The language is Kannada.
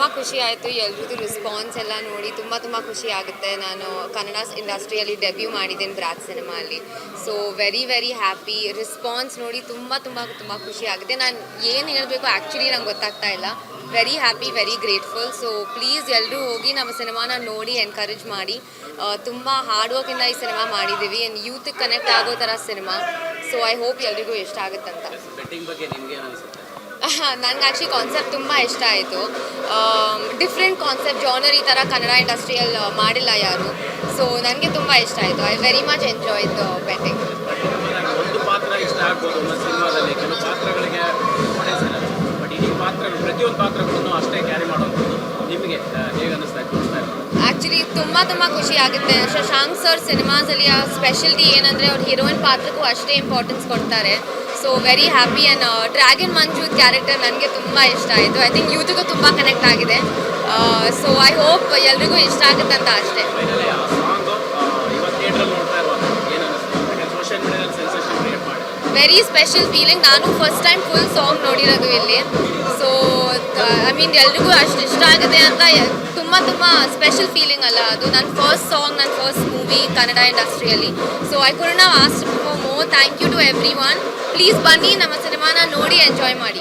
ತುಂಬ ಖುಷಿ ಆಯಿತು. ಎಲ್ರದ್ದು ರೆಸ್ಪಾನ್ಸ್ ಎಲ್ಲ ನೋಡಿ ತುಂಬ ತುಂಬ ಖುಷಿ ಆಗುತ್ತೆ. ನಾನು ಕನ್ನಡ ಇಂಡಸ್ಟ್ರಿಯಲ್ಲಿ ಡೆಬ್ಯೂ ಮಾಡಿದ್ದೇನೆ Brat ಸಿನಿಮಾಲಿ so very very happy response ನೋಡಿ ತುಂಬ ತುಂಬ ತುಂಬ ಖುಷಿ ಆಗುತ್ತೆ. ನಾನು ಏನು ಹೇಳಬೇಕು ಆ್ಯಕ್ಚುಲಿ ನಂಗೆ ಗೊತ್ತಾಗ್ತಾ ಇಲ್ಲ. Very happy very grateful so please ಎಲ್ಲರೂ ಹೋಗಿ ನಮ್ಮ ಸಿನಿಮಾನ ನೋಡಿ ಎನ್ಕರೇಜ್ ಮಾಡಿ. ತುಂಬ ಹಾರ್ಡ್ ವರ್ಕಿಂದ ಈ ಸಿನಿಮಾ ಮಾಡಿದ್ದೀವಿ. ಆ್ಯಂಡ್ ಯೂತ್ಗೆ ಕನೆಕ್ಟ್ ಆಗೋ ಥರ ಸಿನಿಮಾ ಸೊ ಐ ಹೋಪ್ ಎಲ್ರಿಗೂ ಇಷ್ಟ ಆಗುತ್ತಂತ. ನನಗೆ ಆ್ಯಕ್ಚುಲಿ ಕಾನ್ಸೆಪ್ಟ್ ತುಂಬ ಇಷ್ಟ ಆಯಿತು. ಡಿಫ್ರೆಂಟ್ ಕಾನ್ಸೆಪ್ಟ್ ಜಾನರ್ ಈ ಥರ ಕನ್ನಡ ಇಂಡಸ್ಟ್ರಿಯಲ್ ಮಾಡಿಲ್ಲ ಯಾರು. ಸೊ ನನಗೆ ತುಂಬ ಇಷ್ಟ ಆಯಿತು. I very much enjoy the betting actually ತುಂಬ ತುಂಬ ಖುಷಿ ಆಗುತ್ತೆ. ಶಶಾಂಕ್ ಸರ್ ಸಿನಿಮಾಸಲ್ಲಿ ಆ ಸ್ಪೆಷಲ್ಟಿ ಏನಂದರೆ ಅವ್ರ ಹೀರೋಯಿನ್ ಪಾತ್ರಕ್ಕೂ ಅಷ್ಟೇ ಇಂಪಾರ್ಟೆನ್ಸ್ ಕೊಡ್ತಾರೆ. So very happy and Dragon Manju character ನನಗೆ ತುಂಬ ಇಷ್ಟ ಆಯಿತು. ಐ ಥಿಂಕ್ ಯೂತ್ಗೂ ತುಂಬ ಕನೆಕ್ಟ್ ಆಗಿದೆ. ಸೊ ಐ ಹೋಪ್ ಎಲ್ರಿಗೂ ಇಷ್ಟ ಆಗುತ್ತೆ ಅಂತ ಅಷ್ಟೇ. ವೆರಿ ಸ್ಪೆಷಲ್ ಫೀಲಿಂಗ್ ನಾನು ಫಸ್ಟ್ ಟೈಮ್ ಫುಲ್ ಸಾಂಗ್ ನೋಡಿರೋದು ಇಲ್ಲಿ. ಸೊ ಐ ಮೀನ್ ಎಲ್ರಿಗೂ ಅಷ್ಟು ಇಷ್ಟ ಆಗಿದೆ ಅಂತ ತುಂಬ ತುಂಬ ಸ್ಪೆಷಲ್ ಫೀಲಿಂಗ್ ಅಲ್ಲ ಅದು. ನನ್ನ ಫಸ್ಟ್ ಸಾಂಗ್ ನನ್ನ ಫಸ್ಟ್ ಮೂವಿ ಕನ್ನಡ ಇಂಡಸ್ಟ್ರಿಯಲ್ಲಿ so I could not ask more thank you to everyone please ಬನ್ನಿ ನಮ್ಮ ಸಿನಿಮಾನ ನೋಡಿ ಎಂಜಾಯ್ ಮಾಡಿ.